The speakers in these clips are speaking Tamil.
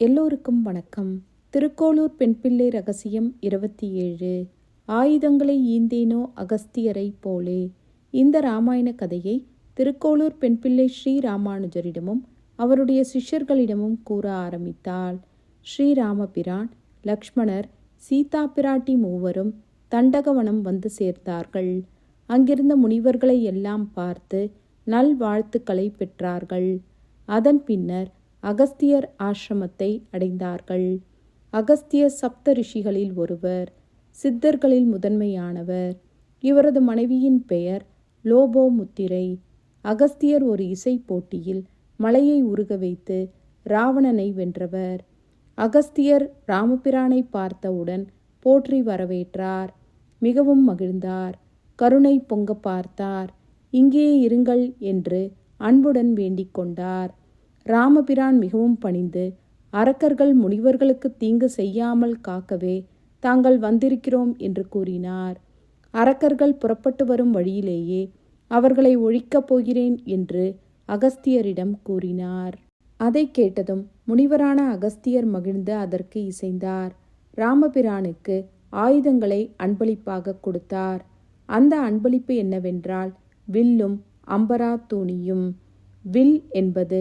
எல்லோருக்கும் வணக்கம். திருக்கோளூர் பெண்பிள்ளை ரகசியம் இருபத்தி ஏழு ஆயுதங்களை ஈந்தேனோ அகஸ்தியரை போலே. இந்த ராமாயண கதையை திருக்கோளூர் பெண்பிள்ளை ஸ்ரீ ராமானுஜரிடமும் அவருடைய சிஷ்யர்களிடமும் கூற ஆரம்பித்தாள். ஸ்ரீராமபிரான் லக்ஷ்மணர் சீதா பிராட்டி மூவரும் தண்டகவனம் வந்து சேர்ந்தார்கள். அங்கிருந்த முனிவர்களை எல்லாம் பார்த்து நல்வாழ்த்துக்களை பெற்றார்கள். அதன் பின்னர் அகஸ்தியர் ஆசிரமத்தை அடைந்தார்கள். அகஸ்திய சப்த ரிஷிகளில் ஒருவர் சித்தர்களில் முதன்மையானவர். இவரது மனைவியின் பெயர் லோபோ முத்திரை அகஸ்தியர் ஒரு இசை போட்டியில் மலையை உருக வைத்து ராவணனை வென்றவர். அகஸ்தியர் ராமபிரானை பார்த்தவுடன் போற்றி வரவேற்றார். மிகவும் மகிழ்ந்தார். கருணை பொங்க பார்த்தார். இங்கே இருங்கள் என்று அன்புடன் வேண்டிக் கொண்டார். ராமபிரான் மிகவும் பணிந்து அரக்கர்கள் முனிவர்களுக்கு தீங்கு செய்யாமல் காக்கவே தாங்கள் வந்திருக்கிறோம் என்று கூறினார். அரக்கர்கள் புறப்பட்டு வரும் வழியிலேயே அவர்களை ஒழிக்கப் போகிறேன் என்று அகஸ்தியரிடம் கூறினார். அதை கேட்டதும் முனிவரான அகஸ்தியர் மகிழ்ந்து அதற்கு இசைந்தார். ராமபிரானுக்கு ஆயுதங்களை அன்பளிப்பாக கொடுத்தார். அந்த அன்பளிப்பு என்னவென்றால் வில்லும் அம்பரா தூணியும். வில் என்பது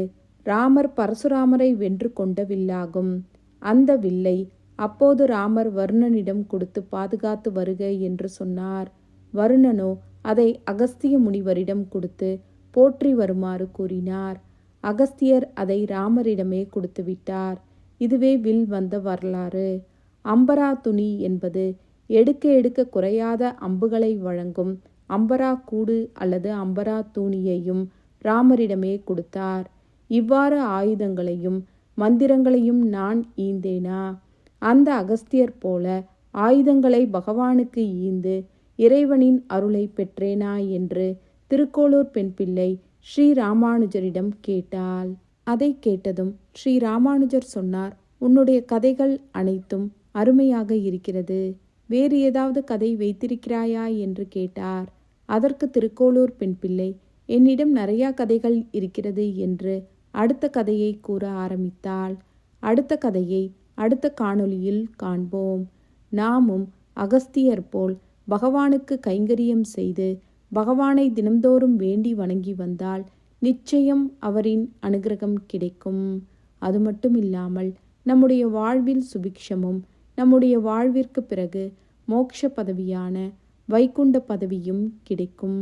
ராமர் பரசுராமரை வென்று கொண்ட வில்லாகும். அந்த வில்லை அப்போது ராமர் வருணனிடம் கொடுத்து பாதுகாத்து வருக என்று சொன்னார். வருணனோ அதை அகஸ்திய முனிவரிடம் கொடுத்து போற்றி வருமாறு கூறினார். அகஸ்தியர் அதை ராமரிடமே கொடுத்து விட்டார். இதுவே வில் வந்த வரலாறு. அம்பரா துணி என்பது எடுக்க எடுக்க குறையாத அம்புகளை வழங்கும் அம்பரா கூடு அல்லது அம்பரா தூணியையும் ராமரிடமே கொடுத்தார். இவ்வாறு ஆயுதங்களையும் மந்திரங்களையும் நான் ஈந்தேனா? அந்த அகஸ்தியர் போல ஆயுதங்களை பகவானுக்கு ஈந்து இறைவனின் அருளை பெற்றேனா? என்று திருக்கோளூர் பெண் பிள்ளை ஸ்ரீ ராமானுஜரிடம் கேட்டாள். அதை கேட்டதும் ஸ்ரீ ராமானுஜர் சொன்னார் உன்னுடைய கதைகள் அனைத்தும் அருமையாக இருக்கிறது. வேறு ஏதாவது கதை வைத்திருக்கிறாயா? என்று கேட்டார். அதற்கு திருக்கோளூர் பெண் பிள்ளை என்னிடம் நிறையா கதைகள் இருக்கிறது என்று அடுத்த கதையை கூற ஆரம்பித்தாள். அடுத்த கதையை அடுத்த காணொளியில் காண்போம். நாமும் அகஸ்தியர் போல் பகவானுக்கு கைங்கரியம் செய்து பகவானை தினம்தோறும் வேண்டி வணங்கி வந்தால் நிச்சயம் அவரின் அனுகிரகம் கிடைக்கும். அது மட்டும் இல்லாமல் நம்முடைய வாழ்வில் சுபிக்ஷமும் நம்முடைய வாழ்விற்கு பிறகு மோட்ச பதவியான வைகுண்ட பதவியும் கிடைக்கும்.